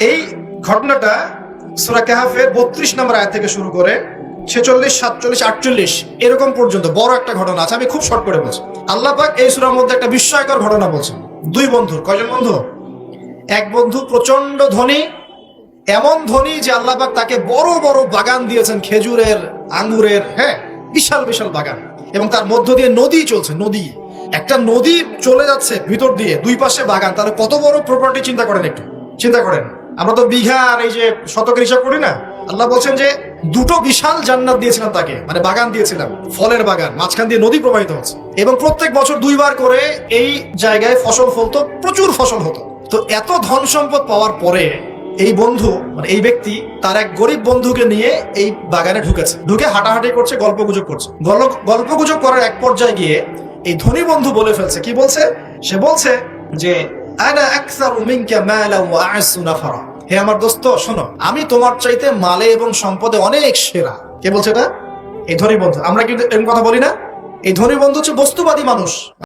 এই ঘটনাটা সুরা কাহাফের বত্রিশ নম্বর আয় থেকে শুরু করে ছেচল্লিশ, সাতচল্লিশ, আটচল্লিশ, এরকম পর্যন্ত বড় একটা ঘটনা আছে, আমি খুব শর্ট করে বলছি। আল্লাহ পাক এই সুরার মধ্যে একটা বিস্ময়কর ঘটনা বলছেন। দুই বন্ধুর, কয়জন বন্ধু? এক বন্ধু প্রচণ্ড ধনী, এমন ধনী যে আল্লাহ পাক তাকে বড় বড় বাগান দিয়েছেন, খেজুরের, আঙ্গুরের হ্যাঁ বিশাল বিশাল বাগান। এবং তার মধ্য দিয়ে নদী চলছে, নদী। একটা নদী চলে যাচ্ছে ভিতর দিয়ে, দুই পাশে বাগান। তাহলে কত বড় প্রপার্টি চিন্তা করেন একটু? চিন্তা করেন। আমরা তো বিঘা আর এই যে শতকের হিসাব করি না, আল্লাহ বলছেন যে দুটো বিশাল জান্নাত দিয়েছিলাম তাকে মানে বাগান দিয়েছিলাম, ফলের বাগান, মাঝখান দিয়ে নদী প্রবাহিত হচ্ছে। এবং প্রত্যেক বছর দুইবার করে এই জায়গায় ফসল ফলতো, প্রচুর ফসল হতো। তো এত ধন সম্পদ পাওয়ার পরে এই বন্ধু মানে এই ব্যক্তি, তার এক গরিব বন্ধুকে নিয়ে এই বাগানে ঢুকেছে। ঢুকে হাঁটাহাঁটি করছে গল্প গুজব করছে। গল্প গুজব করার এক পর্যায়ে গিয়ে এই ধনী বন্ধু বলে ফেলছে। কি বলছে? সে বলছে যে আনা আকসারু মিনকা ওয়া আ'সু নাফারা। হে আমার দোস্ত, শোনো, আমি তোমার চাইতে মালে এবং সম্পদে অনেক সেরা। কে বলছে এটা? এই ধনী বন্ধু, আমরা কিন্তু এরকম কথা বলি না? এই ধনী বন্ধু হচ্ছে বস্তুবাদী মানুষ।